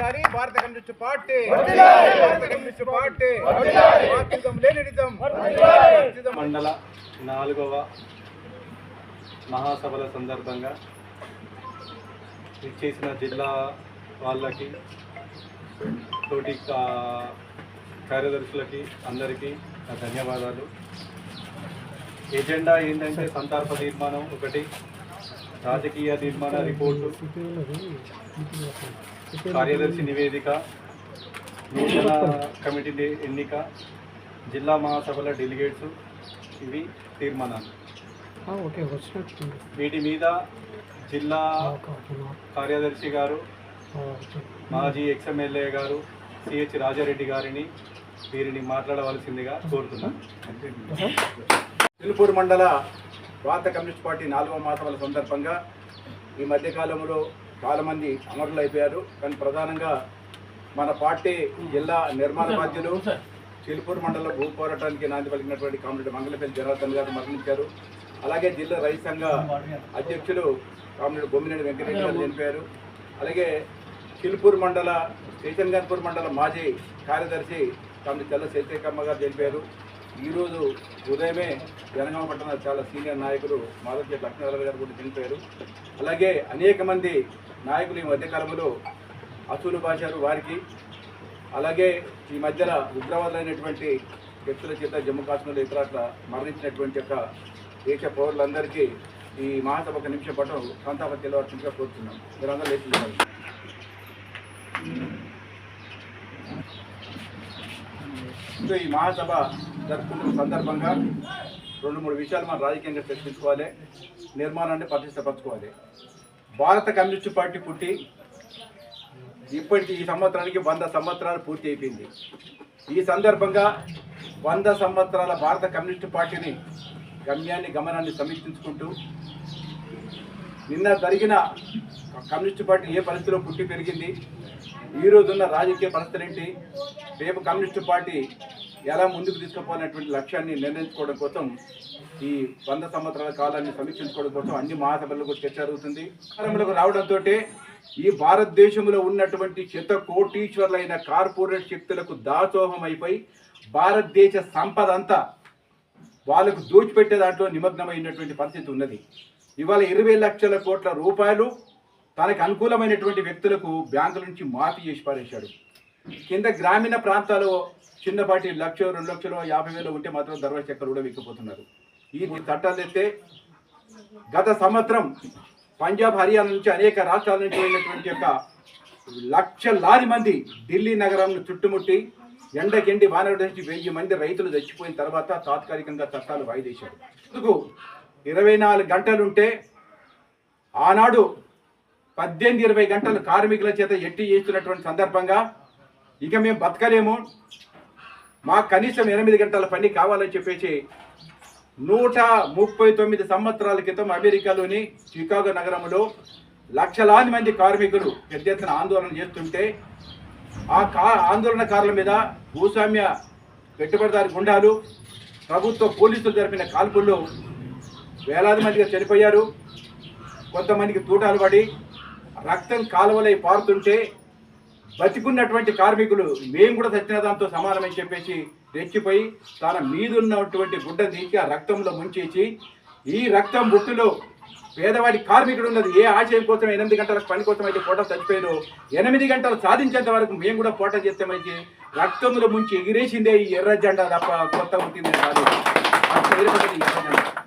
వర్ధిల్లాలి భారత communist party. భారత communist party. Marxism Leninism. Marxism మండల నాలుగవ మహాసభల సందర్భంగా ఇచ్చేసిన జిల్లా వాళ్ళకి తోటి కార్యదర్శులకి అందరికీ నా ధన్యవాదాలు. ఎజెండా ఏంటంటే సంతార్ప తీర్మానం ఒకటి. రాజకీయ తీర్మాన రిపోర్టు. కార్యదర్శి నివేదిక నూతన కమిటీ ఎన్నిక జిల్లా మహాసభల డెలిగేట్స్ ఇవి తీర్మానాలు. వీటి మీద జిల్లా కార్యదర్శి గారు మాజీ ఎక్స్ఎమ్మెల్యే గారు సిహెచ్ రాజారెడ్డి గారిని వీరిని మాట్లాడవలసిందిగా కోరుతున్నాను. తిరుపూర్ మండల భారత కమ్యూనిస్ట్ పార్టీ నాలుగవ మాసముల సందర్భంగా ఈ మధ్యకాలంలో చాలామంది అమరులు అయిపోయారు కానీ ప్రధానంగా మన పార్టీ జిల్లా నిర్మాణ బాధ్యులు చిలుపూరు మండల భూ పోరాటానికి నాంది పలికినటువంటి కామ్రేడ్ మంగళపల్లి జనార్దన్ గారు మరణించారు. అలాగే జిల్లా రైతు సంఘ అధ్యక్షులు కామ్రేడ్ బొమ్మినేని వెంకటరెడ్డి గారు చనిపోయారు. అలాగే చిలుపూరు మండల చైతన్యపూర్ మండల మాజీ కార్యదర్శి కామ్రేడ్ తెల్ల చైతన్యమ్మ గారు చనిపోయారు. ఈరోజు ఉదయమే జనగామ పట్టణ చాలా సీనియర్ నాయకులు మాధవ్ లక్ష్మీనారాయణ గారు కూడా చనిపోయారు అలాగే అనేక మంది నాయకులు ఈ మధ్యకాలంలో అసూలు భాషారు వారికి. అలాగే ఈ మధ్యన ఉగ్రవాదులైనటువంటి వ్యక్తుల చేత జమ్మూ కాశ్మీర్లో ఇతర మరణించినటువంటి యొక్క దేశ పౌరులందరికీ ఈ మహాసభ ఒక నిమిషం పాటు సంతాపం తెలవాల్సిందిగా కోరుతున్నాం. మీరందరూ లేచి సో ఈ మహాసభ జరుపుకున్న సందర్భంగా రెండు మూడు విషయాలు మనం రాజకీయంగా చర్చించుకోవాలి. నిర్మాణాన్ని పటిష్టపరచుకోవాలి భారత కమ్యూనిస్ట్ పార్టీ పుట్టి ఇప్పటికి ఈ సంవత్సరానికి వంద సంవత్సరాలు పూర్తి అయిపోయింది. ఈ సందర్భంగా వంద సంవత్సరాల భారత కమ్యూనిస్ట్ పార్టీని గమ్యాన్ని గమనాన్ని సమీక్షించుకుంటూ నిన్న జరిగిన కమ్యూనిస్ట్ పార్టీ ఏ పరిస్థితిలో పుట్టి పెరిగింది ఈ రోజున్న రాజకీయ పరిస్థితులు ఏంటి రేపు కమ్యూనిస్టు పార్టీ ఎలా ముందుకు తీసుకుపోవాలనేటువంటి లక్ష్యాన్ని నిర్ణయించుకోవడం కోసం ఈ వంద సంవత్సరాల కాలాన్ని సమీక్షించుకోవడం కోసం అన్ని మహాసభలకు చర్చ జరుగుతుంది. అధికారంలోకి రావడంతో ఈ భారతదేశంలో ఉన్నటువంటి శత కోటీశ్వర్లైన కార్పొరేట్ శక్తులకు దాసోహం అయిపోయి భారతదేశ సంపద అంతా వాళ్ళకు దోచిపెట్టే దాంట్లో నిమగ్నమైనటువంటి పరిస్థితి ఉన్నది. ఇవాళ ఇరవై లక్షల కోట్ల రూపాయలు తనకు అనుకూలమైనటువంటి వ్యక్తులకు బ్యాంకుల నుంచి మాఫీ చేసి పారేశాడు. కింద గ్రామీణ ప్రాంతాల్లో చిన్నపాటి లక్ష రెండు లక్షలు యాభై వేలు ఉంటే మాత్రం దర్వా చెక్కలు కూడా విక్కిపోతున్నారు. ఈ చట్టాలు తెస్తే గత సంవత్సరం పంజాబ్ హర్యానా నుంచి అనేక రాష్ట్రాల నుంచి వెళ్ళినటువంటి యొక్క లక్షలాది మంది ఢిల్లీ నగరంను చుట్టుముట్టి ఎండకెండి వానరుడు నుంచి వెయ్యి మంది రైతులు చచ్చిపోయిన తర్వాత తాత్కాలికంగా చట్టాలు వాయిదేశారు. ఎందుకు ఇరవై నాలుగు గంటలుంటే ఆనాడు పద్దెనిమిది ఇరవై గంటలు కార్మికుల చేత ఎట్టి చేస్తున్నటువంటి సందర్భంగా ఇక మేము బతకలేము. మాకు కనీసం ఎనిమిది గంటల పని కావాలని చెప్పేసి నూట ముప్పై తొమ్మిది సంవత్సరాల క్రితం అమెరికాలోని చికాగో నగరంలో లక్షలాది మంది కార్మికులు పెద్ద ఎత్తున ఆందోళన చేస్తుంటే ఆ కా ఆందోళనకారుల మీద భూస్వామ్య పెట్టుబడిదారు గుండాలు ప్రభుత్వ పోలీసులు జరిపిన కాల్పుల్లో వేలాది మందిగా చనిపోయారు. కొంతమందికి తూటాలు పడి రక్తం కాలువలై పారుతుంటే బతికున్నటువంటి కార్మికులు మేము కూడా చచ్చిన దాంతో సమానమని చెప్పేసి రెచ్చిపోయి తన మీదున్నటువంటి గుడ్డ తీసి ఆ రక్తంలో ముంచేసి ఈ రక్తం బుట్టులో పేదవాడి కార్మికుడు ఉన్నది ఏ ఆశయం కోసం ఎనిమిది గంటల పని కోసం అయితే పూట చచ్చిపోయారు ఎనిమిది గంటలు సాధించేంత వరకు మేము కూడా పూట చేస్తామైతే రక్తంలో ముంచి ఎగిరేసిందే ఈ ఎర్ర జెండా తప్ప కొత్త ఉంటుంది కాదు ఎర్ర జెండా.